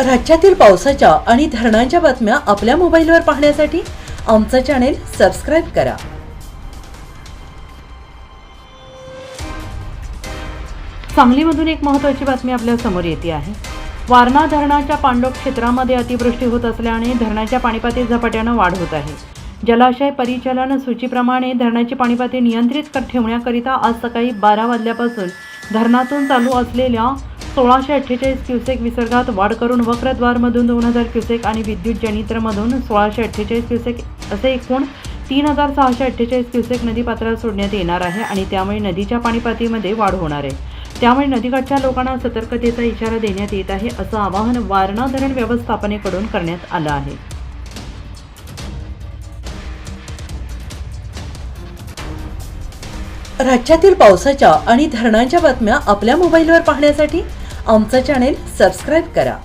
राज्यातील पावसाच्या आणि धरणांच्या बातम्या आपल्या मोबाईलवर पाहण्यासाठी आमचं चॅनेल सबस्क्राईब करा. सांगलीमधून एक महत्त्वाची बातमी आपल्यासमोर येते आहे. वारणा धरणाच्या पांडव क्षेत्रामध्ये अतिवृष्टी होत असल्याने धरणाच्या पाणीपातीत झपाट्यानं वाढ होत आहे. जलाशय परिचालन सूचीप्रमाणे धरणाची पाणीपातळी नियंत्रित ठेवण्याकरिता आज सकाळी बारा वाजल्यापासून धरणातून चालू असलेल्या सोळाशे अठ्ठेचाळीस क्युसेक विसर्गात वाढ करून वक्रद्वारमधून दोन हजार क्युसेक आणि विद्युत जनित्रमधून सोळाशे अठ्ठेचाळीस क्युसेक असे एकूण तीन हजार सहाशे अठ्ठेचाळीस क्युसेक नदीपात्रात सोडण्यात येणार आहे आणि त्यामुळे नदीच्या पाणीपातळीमध्ये वाढ होणार आहे. त्यामुळे नदीकाठच्या लोकांना सतर्कतेचा इशारा देण्यात येत आहे असं आवाहन वारणा धरण व्यवस्थापनेकडून करण्यात आलं आहे. राज्यातील पावसाच्या आणि धरणांच्या बातम्या आपल्या मोबाईलवर पाहण्यासाठी आमचं चॅनेल सबस्क्राईब करा.